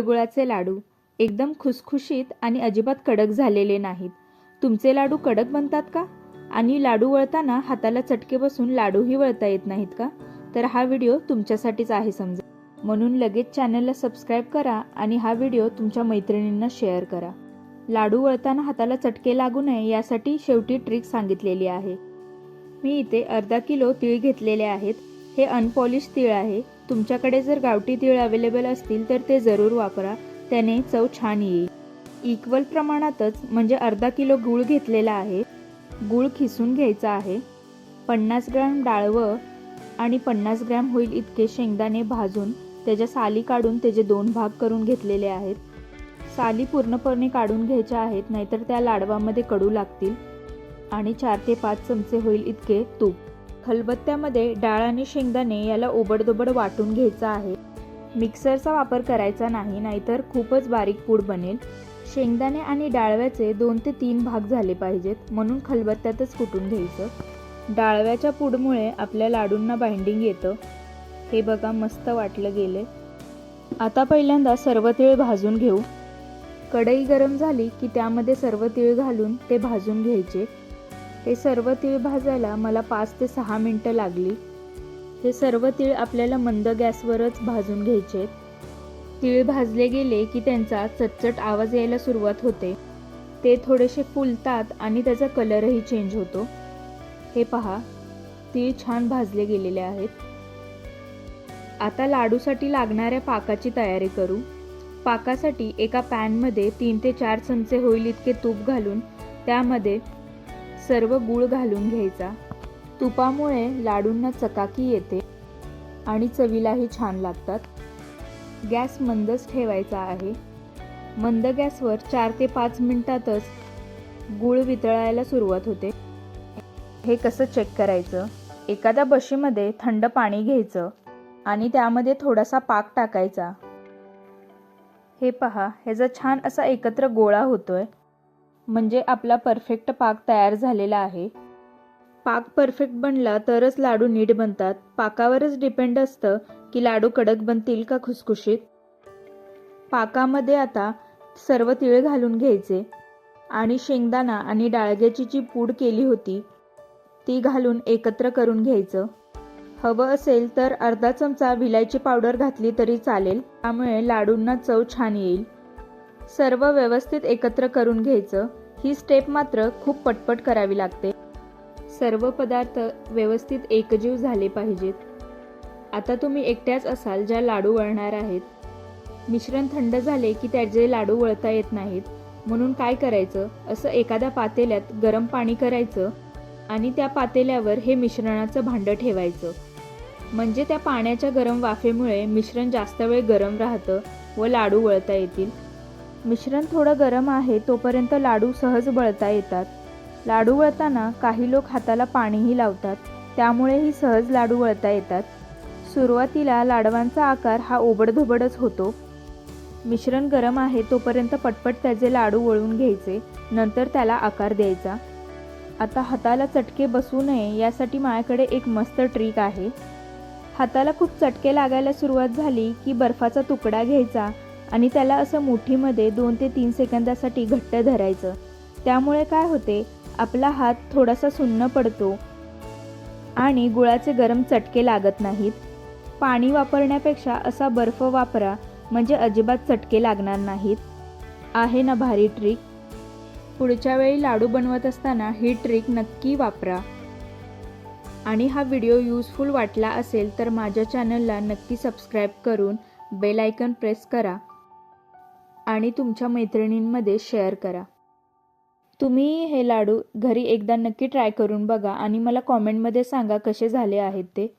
गुळाचे लाडू एकदम खुसखुशीत आणि अजिबात कडक झालेले नाहीत. तुमचे लाडू कडक बनतात का? आणि लाडू वळताना हाताला चटके बसून लाडूही वळता येत नाहीत का? तर हा व्हिडिओ तुमच्यासाठीच आहे समजा. म्हणून लगेच चॅनलला सबस्क्राईब करा आणि हा व्हिडिओ तुमच्या मैत्रिणींना शेअर करा. लाडू वळताना हाताला चटके लागू नये यासाठी शेवटी ट्रिक सांगितलेली आहे. मी इथे अर्धा किलो तीळ घेतलेले आहेत. हे अनपॉलिश तीळ आहे. तुमच्याकडे जर गावठी तीळ अवेलेबल असतील तर ते जरूर वापरा. त्याने चव छान येईल. इक्वल प्रमाणातच म्हणजे अर्धा किलो गूळ घेतलेला आहे. गूळ खिसून घ्यायचा आहे. पन्नास ग्रॅम डाळवं आणि पन्नास ग्रॅम होईल इतके शेंगदाणे भाजून. त्याच्या साली काढून त्याचे दोन भाग करून घेतलेले आहेत. साली पूर्णपणे काढून घ्यायच्या आहेत नाहीतर त्या लाडवामध्ये कडू लागतील. आणि चार ते पाच चमचे होईल इतके तूप. खलबत्त्यामध्ये डाळ आणि शेंगदाणे याला ओबडदोबड वाटून घ्यायचं आहे. मिक्सरचा वापर करायचा नाही नाहीतर खूपच बारीक पूड बनेल. शेंगदाणे आणि डाळव्याचे दोन ते तीन भाग झाले पाहिजेत म्हणून खलबत्त्यातच कुटून घ्यायचं. डाळव्याच्या पूडमुळे आपल्या लाडूंना बाइंडिंग येतं. हे बघा मस्त वाटलं गेले आता पहिल्यांदा सर्व तीळ भाजून घेऊ. कढई गरम झाली की त्यामध्ये सर्व तीळ घालून ते भाजून घ्यायचे. हे सर्व तीळ भाजायला मला पाच ते सहा मिनटं लागली. हे सर्व तीळ आपल्याला मंद गॅसवरच भाजून घ्यायचे. तीळ भाजले गेले की त्यांचा चटचट आवाज यायला सुरुवात होते. ते थोडेसे फुलतात आणि त्याचा कलरही चेंज होतो. हे पहा तीळ छान भाजले गेलेले आहेत. आता लाडूसाठी लागणाऱ्या पाकाची तयारी करू. पाकासाठी एका पॅनमध्ये तीन ते चार चमचे होईल इतके तूप घालून त्यामध्ये सर्व गूळ घालून घ्यायचा. तुपामुळे लाडूंना चकाकी येते आणि चवीलाही छान लागतात. गॅस मंदच ठेवायचा आहे. मंद गॅसवर चार ते पाच मिनटातच गूळ वितळायला सुरुवात होते. हे कसं चेक करायचं? एखाद्या बशीमध्ये थंड पाणी घ्यायचं आणि त्यामध्ये थोडासा पाक टाकायचा. हे पहा ह्याचा छान असा एकत्र गोळा होतोय. म्हणजे आपला परफेक्ट पाक तयार झालेला आहे. पाक परफेक्ट बनला तरच लाडू नीट बनतात. पाकावरच डिपेंड असतं की लाडू कडक बनतील का खुसखुशीत. पाकामध्ये आता सर्व तिळ घालून घ्यायचे आणि शेंगदाणा आणि डाळग्याची जी पूड केली होती ती घालून एकत्र करून घ्यायचं. हवं असेल तर अर्धा चमचा विलायची पावडर घातली तरी चालेल. त्यामुळे लाडूंना चव छान येईल. सर्व व्यवस्थित एकत्र करून घ्यायचं ही स्टेप मात्र खूप पटपट करावी लागते. सर्व पदार्थ व्यवस्थित एकजीव झाले पाहिजेत. आता तुम्ही एकट्याच असाल ज्या लाडू वळणार आहेत. मिश्रण थंड झाले की त्याचे लाडू वळता येत नाहीत. म्हणून काय करायचं? असं एखाद्या पातेल्यात गरम पाणी करायचं आणि त्या पातेल्यावर हे मिश्रणाचं भांडं ठेवायचं. म्हणजे त्या पाण्याच्या गरम वाफेमुळे मिश्रण जास्त वेळ गरम राहतं व लाडू वळता येतील. मिश्रण थोडं गरम आहे तोपर्यंत लाडू सहज वळता येतात. लाडू वळताना काही लोक हाताला पाणीही लावतात त्यामुळेही सहज लाडू वळता येतात. सुरुवातीला लाडवांचा आकार हा ओबडधोबडच होतो. मिश्रण गरम आहे तोपर्यंत पटपट त्याचे लाडू वळून घ्यायचे नंतर त्याला आकार द्यायचा. आता हाताला चटके बसू नये यासाठी माझ्याकडे एक मस्त ट्रिक आहे. हाताला खूप चटके लागायला सुरुवात झाली की बर्फाचा तुकडा घ्यायचा आणि त्याला असं मुठीमध्ये दोन ते तीन सेकंदासाठी घट्ट धरायचं. त्यामुळे काय होते आपला हात थोडासा सुन्न पडतो आणि गुळाचे गरम चटके लागत नाहीत. पाणी वापरण्यापेक्षा असा बर्फ वापरा म्हणजे अजिबात चटके लागणार नाहीत. आहे ना भारी ट्रिक पुढच्या वेळी लाडू बनवत असताना ही ट्रिक नक्की वापरा. आणि हा व्हिडिओ यूजफुल वाटला असेल तर माझ्या चॅनलला नक्की सबस्क्राईब करून बेल आयकन प्रेस करा. आणि तुमच्या मैत्रिणींमध्ये शेअर करा. तुम्ही हे लाडू घरी एकदा नक्की ट्राय करून बघा आणि मला कॉमेंटमध्ये सांगा कसे झाले आहेत ते.